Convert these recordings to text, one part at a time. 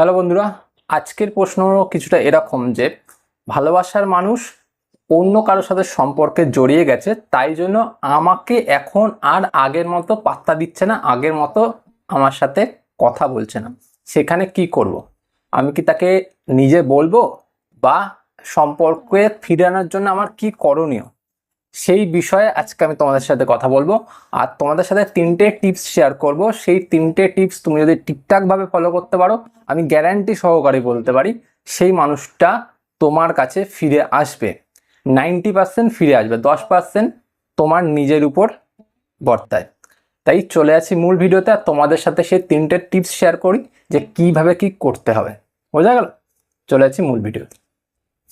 Hello বন্ধুরা, আজকের প্রশ্ন কিছুটা এরকম যে, ভালোবাসার মানুষ অন্য কারোর সাথে সম্পর্কে জড়িয়ে গেছে, তাই জন্য আমাকে এখন আর আগের মতো পাত্তা দিচ্ছে না, আগের মতো আমার সাথে কথা বলছে না। সেখানে কি করব। আমি কি তাকে নিজে বলব? বা সম্পর্কে ফিরে আনার জন্য আমার কি করণীয়? সেই বিষয়ে আজকে আমি তোমাদের সাথে কথা বলব। আর তোমাদের সাথে তিনটে টিপস শেয়ার করব। সেই তিনটে টিপস তুমি যদি ঠিকঠাকভাবে ফলো করতে পারো, আমি গ্যারান্টি সহকারে বলতে পারি, সেই মানুষটা তোমার কাছে ফিরে আসবে। নাইনটি পার্সেন্ট ফিরে আসবে, দশ পার্সেন্ট তোমার নিজের উপর বর্তায়। তাই চলে আসি মূল ভিডিওতে আর তোমাদের সাথে সেই তিনটে টিপস শেয়ার করি, যে কীভাবে কি করতে হবে। বোঝা গেল? চলে আসি মূল ভিডিওতে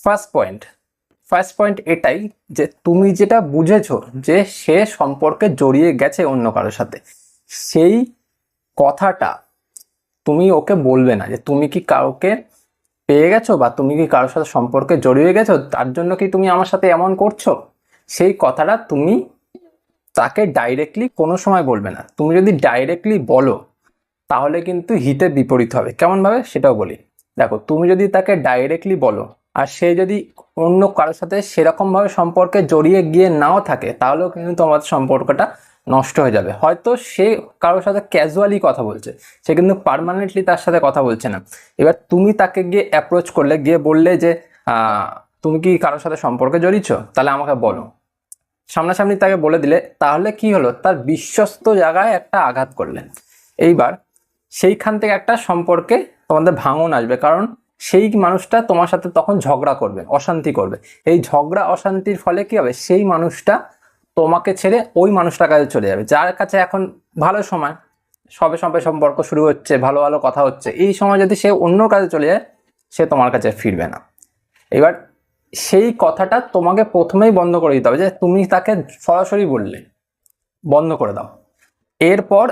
ফার্স্ট পয়েন্ট ফার্স্ট পয়েন্ট এটাই যে তুমি যেটা বুঝেছ যে সে সম্পর্কে জড়িয়ে গেছে অন্য কারোর সাথে, সেই কথাটা তুমি ওকে বলবে না যে তুমি কি কাউকে পেয়ে গেছো বা তুমি কি কারোর সাথে সম্পর্কে জড়িয়ে গেছো, তার জন্য কি তুমি আমার সাথে এমন করছ? সেই কথাটা তুমি তাকে ডাইরেক্টলি কোনো সময় বলবে না। তুমি যদি ডাইরেক্টলি বলো, তাহলে কিন্তু হিতে বিপরীত হবে। কেমনভাবে? সেটাও বলি। দেখো, তুমি যদি তাকে ডাইরেক্টলি বলো আর সে যদি অন্য কারোর সাথে সেরকমভাবে সম্পর্কে জড়িয়ে গিয়ে নাও থাকে, তাহলেও কিন্তু তোমার সম্পর্কটা নষ্ট হয়ে যাবে। হয়তো সে কারোর সাথে ক্যাজুয়ালি কথা বলছে, সে কিন্তু পার্মানেন্টলি তার সাথে কথা বলছে না। এবার তুমি তাকে গিয়ে অ্যাপ্রোচ করলে, গিয়ে বললে যে তুমি কি কারোর সাথে সম্পর্কে জড়িয়েছ? তাহলে আমাকে বলো। সামনাসামনি তাকে বলে দিলে, তাহলে কি হলো? তার বিশ্বস্ত জায়গায় একটা আঘাত করলেন। এইবার সেইখান থেকে একটা সম্পর্কে তোমাদের ভাঙন আসবে। কারণ সেই মানুষটা তোমার সাথে তখন ঝগড়া করবে, অশান্তি করবে। এই ঝগড়া, অশান্তির ফলে কি হবে? সেই মানুষটা তোমাকে ছেড়ে ওই মানুষটার কাছে চলে যাবে, যার কাছে এখন ভালো সময়। সবে সবে সম্পর্ক শুরু হচ্ছে, ভালো ভালো কথা হচ্ছে। এই সময় যদি সে অন্য কাজে চলে যায়, সে তোমার কাছে ফিরবে না। এবার সেই কথাটা তোমাকে প্রথমেই বন্ধ করে দিতে হবে যে, তুমি তাকে সরাসরি বললে, বন্ধ করে দাও। এরপর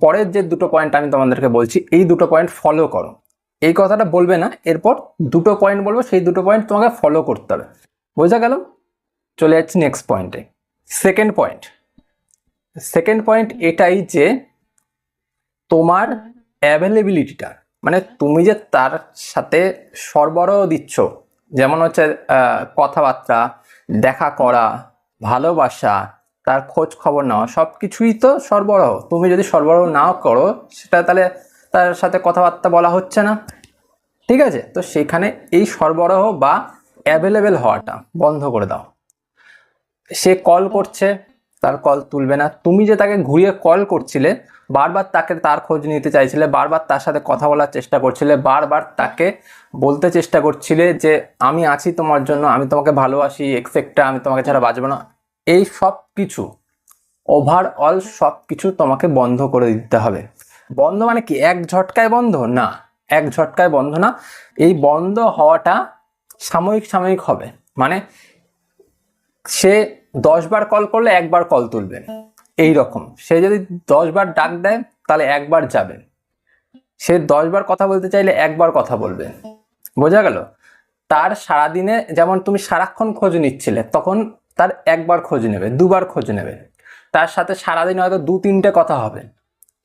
পরের যে দুটো পয়েন্ট আমি তোমাদেরকে বলছি, এই দুটো পয়েন্ট ফলো করো। এই কথাটা বলবে না, এরপর দুটো পয়েন্ট বলব, সেই দুটো পয়েন্ট তোমাকে ফলো করতে হবে। বোঝা গেল? চলে যাচ্ছি নেক্সট পয়েন্টে সেকেন্ড পয়েন্ট সেকেন্ড পয়েন্ট এটাই যে তোমার অ্যাভেলেবিলিটিটা মানে তুমি যে তার সাথে সরবরাহ দিচ্ছ, যেমন হচ্ছে কথাবার্তা, দেখা করা, ভালোবাসা, তার খোঁজ খবর নেওয়া সব কিছুই তো সরবরাহ। তুমি যদি সরবরাহ নাও করো, সেটা তাহলে তার সাথে কথাবার্তা বলা হচ্ছে না। ঠিক আছে? তো সেখানে এই সরবরাহ বা অ্যাভেলেবেল হওয়াটা বন্ধ করে দাও। সে কল করছে, তার কল তুলবে না। তুমি যে তাকে ঘুরিয়ে কল করছিলে, বারবার তাকে তার খোঁজ নিতে চাইছিলে, বারবার তার সাথে কথা বলার চেষ্টা করছিলে, বারবার তাকে বলতে চেষ্টা করছিলে যে, আমি আছি তোমার জন্য, আমি তোমাকে ভালোবাসি এক্সেক্টটা আমি তোমাকে ছাড়া বাঁচবো না। এই সব কিছু ওভারঅল সব কিছু তোমাকে বন্ধ করে দিতে হবে। বন্ধ মানে কি? এক ঝটকায় বন্ধ? না, এক ঝটকায় বন্ধ না। এই বন্ধ হওয়াটা সাময়িক সাময়িক হবে। মানে সে দশ বার কল করলে একবার কল তুলবে এই রকম সে যদি দশ বার ডাক দেয়, তাহলে একবার যাবে সে দশ বার কথা বলতে চাইলে একবার কথা বলবে বোঝা গেল? তার সারাদিনে যেমন তুমি সারাক্ষণ খোঁজ নিচ্ছিলে, তখন তার একবার খোঁজ নেবে, দুবার খোঁজ নেবে। তার সাথে সারাদিন হয়তো দু তিনটে কথা হবে।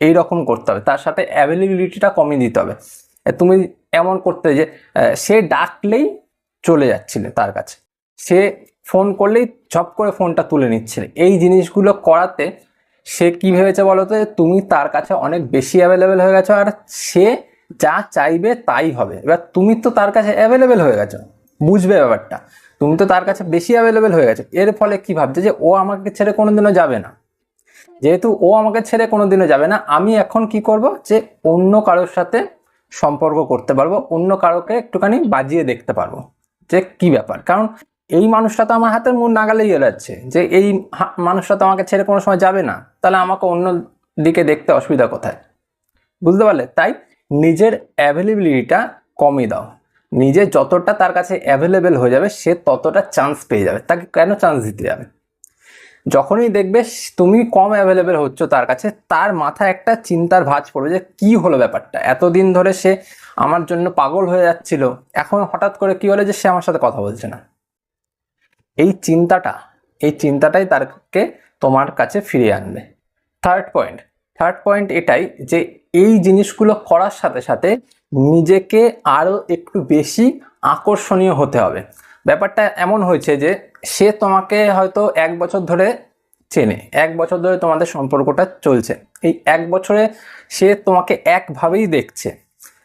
এই রকম করতে হবে। তার সাথে অ্যাভেলেবিলিটিটা কমিয়ে দিতে হবে। তুমি এমন করতে যে সে ডাকলেই চলে যাচ্ছিলে তার কাছে। সে ফোন করলেই ঝপ করে ফোনটা তুলে নিচ্ছিলে। এই জিনিসগুলো করাতে সে কি ভেবেছে বলতো যে, তুমি তার কাছে অনেক বেশি অ্যাভেলেবেল হয়ে গেছো আর সে যা চাইবে তাই হবে। এবার তুমি তো তার কাছে অ্যাভেলেবেল হয়ে গেছো। বুঝবে ব্যাপারটা। তুমি তো তার কাছে বেশি অ্যাভেলেবেল হয়ে গেছো। এর ফলে কি ভাবছে যে, ও আমাকে ছেড়ে কোনোদিনও যাবে না। যেহেতু ও আমাকে ছেড়ে কোনোদিনও যাবে না, আমি এখন কি করব যে অন্য কারোর সাথে সম্পর্ক করতে পারব, অন্য কারোকে একটুখানি বাজিয়ে দেখতে পারব। যে কি ব্যাপার? কারণ এই মানুষটা তো আমার হাতের মুখ নাগালেই যাচ্ছে। যে এই মানুষটা তো আমাকে ছেড়ে কোনো সময় যাবে না। তাহলে আমাকে অন্য দিকে দেখতে অসুবিধা কোথায়? বুঝতে পারলে? তাই নিজের অ্যাভেলেবিলিটিটা কমিয়ে দাও। নিজে যতটা তার কাছে অ্যাভেলেবেল হয়ে যাবে, সে ততটা চান্স পেয়ে যাবে। তাকে কেন চান্স দিতে যাবে? যখনই দেখবে তুমি কম অ্যাভেলেবেল হচ্ছ তার কাছে, তার মাথায় একটা চিন্তার ভাঁজ পড়বে যে কি হলো ব্যাপারটা। এতদিন ধরে সে আমার জন্য পাগল হয়ে যাচ্ছিল, এখন হঠাৎ করে কি হলো যে সে আমার সাথে কথা বলছে না। এই চিন্তাটা, এই চিন্তাটাই তারকে তোমার কাছে ফিরিয়ে আনবে। থার্ড পয়েন্ট থার্ড পয়েন্ট এটাই যে এই জিনিসগুলো করার সাথে সাথে নিজেকে আরও একটু বেশি আকর্ষণীয় হতে হবে। ব্যাপারটা এমন হয়েছে যে সে তোমাকে হয়তো এক বছর ধরে চেনে, এক বছর ধরে তোমাদের সম্পর্কটা চলছে। এই এক বছরে সে তোমাকে একভাবেই দেখছে।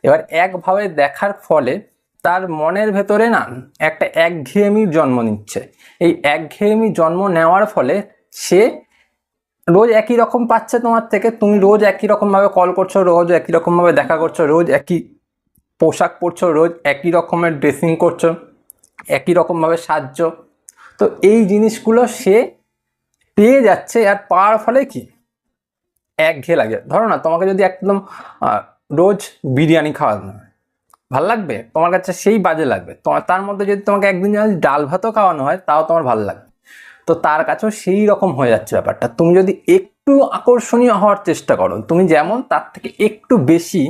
এবার একভাবে দেখার ফলে তার মনের ভেতরে না একটা একঘেয়েমির জন্ম নিচ্ছে। এই একঘেয়েমি জন্ম নেওয়ার ফলে সে রোজ একই রকম পাচ্ছে তোমার থেকে। তুমি রোজ একই রকমভাবে কল করছ, রোজ একই রকমভাবে দেখা করছ, রোজ একই পোশাক পরছো, রোজ একই রকমের ড্রেসিং করছ। একই রকমভাবে সাহায্য। তো এই জিনিসগুলো সে পেয়ে যাচ্ছে, আর পাওয়ার ফলে কি? একঘেয়ে লাগে। ধরো না, তোমাকে যদি একদম রোজ বিরিয়ানি খাওয়ানো হয়, ভালো লাগবে? তোমার কাছে সেই বাজে লাগবে। তোমার তার মধ্যে যদি তোমাকে একদিন যদি ডাল ভাতও খাওয়ানো হয়, তাও তোমার ভালো লাগবে। তো তার কাছেও সেই রকম হয়ে যাচ্ছে ব্যাপারটা। তুমি যদি একটু আকর্ষণীয় হওয়ার চেষ্টা করো, তুমি যেমন তার থেকে একটু বেশি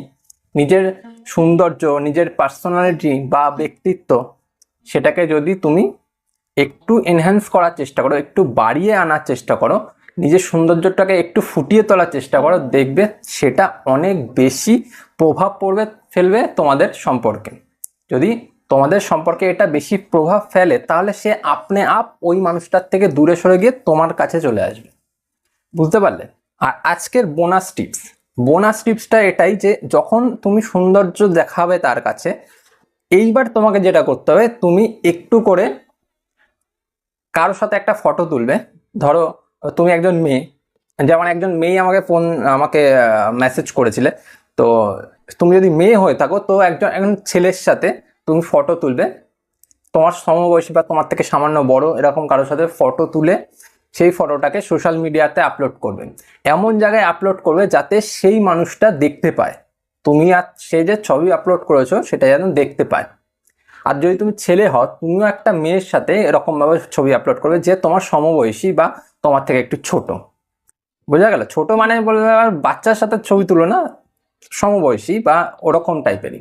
নিজের সৌন্দর্য, নিজের পার্সোনালিটি বা ব্যক্তিত্ব সেটাকে যদি তুমি একটু এনহ্যান্স করার চেষ্টা করো, একটু বাড়িয়ে আনার চেষ্টা করো, নিজের সৌন্দর্যটাকে একটু ফুটিয়ে তোলার চেষ্টা করো, দেখবে সেটা অনেক বেশি প্রভাব পড়বে, ফেলবে তোমাদের সম্পর্কে। যদি তোমাদের সম্পর্কে এটা বেশি প্রভাব ফেলে, তাহলে সে আপনি আপ ওই মানুষটার থেকে দূরে সরে গিয়ে তোমার কাছে চলে আসবে। বুঝতে পারলে? আর আজকের বোনাস টিপস বোনাস টিপসটা এটাই যে, যখন তুমি সৌন্দর্য দেখাবে তার কাছে এইবার তোমাকে যেটা করতে হবে, তুমি একটু করে কারোর সাথে একটা ফটো তুলবে। ধরো, তুমি একজন মেয়ে, যেমন একজন মেয়ে আমাকে ফোন আমাকে মেসেজ করেছিলে। তো তুমি যদি মেয়ে হয়ে থাকো, তো একজন একজন ছেলের সাথে তুমি ফটো তুলবে। তোমার সমবয়সী বা তোমার থেকে সামান্য বড় এরকম কারোর সাথে ফটো তুলে সেই ফটোটাকে সোশ্যাল মিডিয়াতে আপলোড করবে। এমন জায়গায় আপলোড করবে যাতে সেই মানুষটা দেখতে পায়। তুমি আর সে যে ছবি আপলোড করেছ সেটা যেন দেখতে পায়। আর যদি তুমি ছেলে হও, তুমিও একটা মেয়ের সাথে এরকমভাবে ছবি আপলোড করবে যে তোমার সমবয়সী বা তোমার থেকে একটু ছোট। বোঝা গেল? ছোট মানে বলবে আর বাচ্চার সাথে ছবি তুলো না, সমবয়সী বা ওরকম টাইপেরই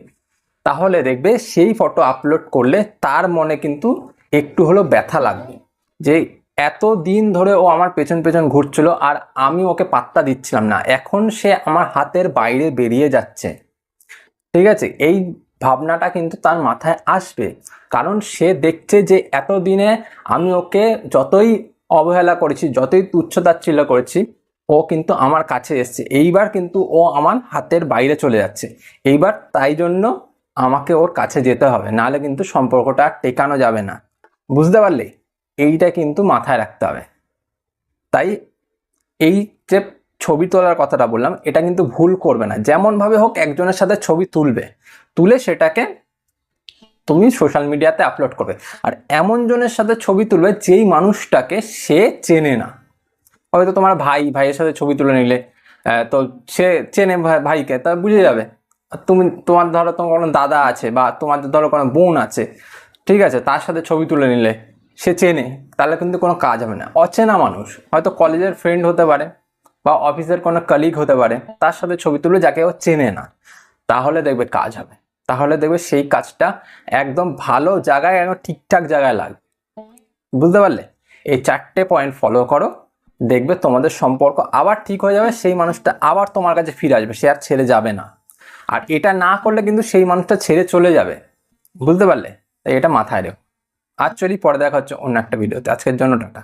তাহলে দেখবে সেই ফটো আপলোড করলে তার মনে কিন্তু একটু হলেও ব্যথা লাগবে। যে এত দিন ধরে ও আমার পেছন পেছন ঘুরছিল আর আমি ওকে পাত্তা দিচ্ছিলাম না। এখন সে আমার হাতের বাইরে বেরিয়ে যাচ্ছে। ঠিক আছে, এই ভাবনাটা কিন্তু তার মাথায় আসবে। কারণ সে দেখছে যে এতদিনে আমি ওকে যতই অবহেলা করেছি, যতই তুচ্ছতাচ্ছিল্য করেছি, ও কিন্তু আমার কাছে এসছে। এইবার কিন্তু ও আমার হাতের বাইরে চলে যাচ্ছে। এইবার তাই জন্য আমাকে ওর কাছে যেতে হবে, নাহলে কিন্তু সম্পর্কটা টেকানো যাবে না। বুঝতে পারলে? এইটা কিন্তু মাথায় রাখতে হবে। তাই এই যে ছবি তোলার কথাটা বললাম, এটা কিন্তু ভুল করবে না। যেমনভাবে হোক একজনের সাথে ছবি তুলবে, তুলে সেটাকে তুমি সোশ্যাল মিডিয়াতে আপলোড করবে। আর এমন জনের সাথে ছবি তুলবে যেই মানুষটাকে সে চেনে না। হয়তো তোমার ভাই, ভাইয়ের সাথে ছবি তুলে নিলে তো সে চেনে ভাই- ভাইকে, তা বুঝে যাবে। তুমি, তোমার ধরো তোমার কোনো দাদা আছে বা তোমাদের ধরো কোনো বোন আছে, ঠিক আছে, তার সাথে ছবি তুলে নিলে সে চেনে, তাহলে কিন্তু কোনো কাজ হবে না। অচেনা মানুষ, হয়তো কলেজের ফ্রেন্ড হতে পারে বা অফিসের কোনো কলিগ হতে পারে, তার সাথে ছবি তুলে যাকে ও চেনে না। তাহলে দেখবে কাজ হবে। তাহলে দেখবে সেই কাজটা একদম ভালো জায়গায় একদম ঠিকঠাক জায়গায় লাগবে। বুঝতে পারলে? এই চারটে পয়েন্ট ফলো করো, দেখবে তোমাদের সম্পর্ক আবার ঠিক হয়ে যাবে, সেই মানুষটা আবার তোমার কাছে ফিরে আসবে, সে আর ছেড়ে যাবে না। আর এটা না করলে কিন্তু সেই মানুষটা ছেড়ে চলে যাবে। বুঝতে পারলে? তাই এটা মাথায় রেখো। আর চলি পরে দেখা হচ্ছে অন্য একটা ভিডিওতে আজকের জন্য টাটা।